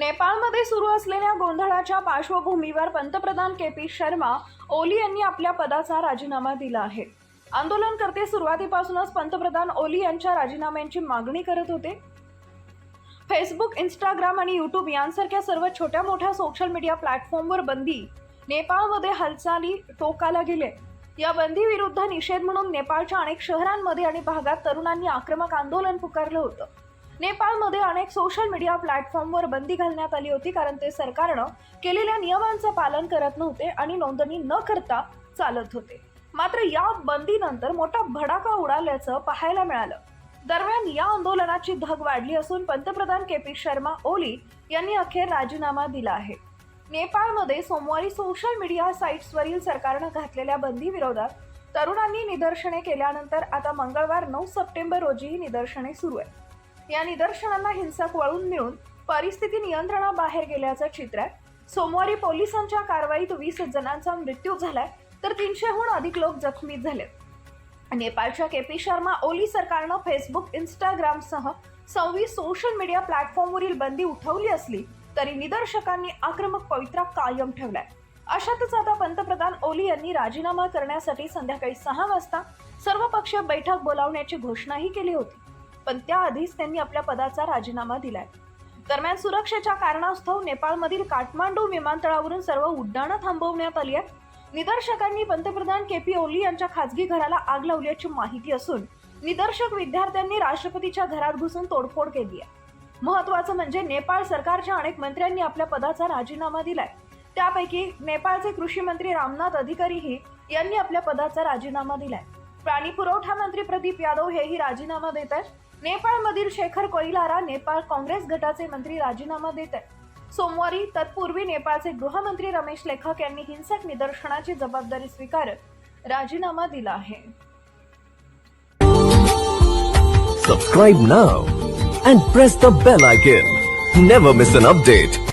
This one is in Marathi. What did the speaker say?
नेपाळमध्ये सुरू असलेल्या गोंधळाच्या पार्श्वभूमीवर पंतप्रधान के पी शर्मा ओली यांनी आपल्या पदाचा राजीनामा दिला आहे. आंदोलनकर्ते सुरुवातीपासूनच पंतप्रधान ओली यांच्या राजीनाम्यांची मागणी करत होते. फेसबुक इंस्टाग्राम आणि यूट्यूब यांसारख्या सर्व छोट्या मोठ्या सोशल मीडिया प्लॅटफॉर्मवर बंदी नेपाळमध्ये हालचाली टोकाला गेले. या बंदीविरुद्ध निषेध म्हणून नेपाळच्या अनेक शहरांमध्ये आणि भागात तरुणांनी आक्रमक आंदोलन पुकारलं होतं. नेपाळमध्ये अनेक सोशल मीडिया प्लॅटफॉर्मवर बंदी घालण्यात आली होती कारण ते सरकारनं केलेल्या नियमांचं पालन करत नव्हते आणि नोंदणी न करता चालत होते. मात्र या बंदीनंतर मोठा भडाका उडाल्याचं पाहायला मिळालं. दरम्यान या आंदोलनाची धग वाढली असून पंतप्रधान के पी शर्मा ओली यांनी अखेर राजीनामा दिला आहे. नेपाळमध्ये सोमवारी सोशल मीडिया साईट्सवरील सरकारनं घातलेल्या बंदी विरोधात तरुणांनी निदर्शने केल्यानंतर आता मंगळवार नऊ सप्टेंबर रोजीही निदर्शने सुरू आहे या निदर्शनांना हिंसक वळून मिळून परिस्थिती नियंत्रणाबाहेर गेल्याचं चित्र आहे. सोमवारी पोलिसांच्या कारवाईत वीस जणांचा मृत्यू झालाय तर तीनशेहून अधिक लोक जखमी झाले. नेपाळच्या के पी शर्मा ओली सरकारनं फेसबुक इंस्टाग्रामसह सव्वीस सोशल मीडिया प्लॅटफॉर्मवरील बंदी उठवली असली तरी निदर्शकांनी आक्रमक पवित्रा कायम ठेवलाय. अशातच आता पंतप्रधान ओली यांनी राजीनामा करण्यासाठी संध्याकाळी सहा वाजता सर्वपक्षीय बैठक बोलावण्याची घोषणाही केली होती. पण त्याआधीच त्यांनी आपल्या पदाचा राजीनामा दिलाय. दरम्यान सुरक्षेच्या कारणास्तव नेपाळमधील काठमांडू विमानतळावरून सर्व उड्डाणं थांबवण्यात आली आहेत. निदर्शकांनी पंतप्रधान के पी ओली यांच्या खासगी घराला आग लावल्याची माहिती असून निदर्शक विद्यार्थ्यांनी राष्ट्रपतीच्या घरात घुसून तोडफोड केली आहे. महत्वाचं म्हणजे नेपाळ सरकारच्या अनेक मंत्र्यांनी आपल्या पदाचा राजीनामा दिलाय. त्यापैकी नेपाळचे कृषी मंत्री रामनाथ अधिकारीही यांनी आपल्या पदाचा राजीनामा दिलाय. प्राणी पुरवठा मंत्री प्रदीप यादव हेही राजीनामा देत आहेत. नेपाळमधील शेखर कोईलारा नेपाळ काँग्रेस गटाचे मंत्री राजीनामा देत आहेत. सोमवारी तत्पूर्वी नेपाळचे गृहमंत्री रमेश लेखक यांनी हिंसक निदर्शनाची जबाबदारी स्वीकारत राजीनामा दिला आहे. Subscribe now and press the bell icon never miss an update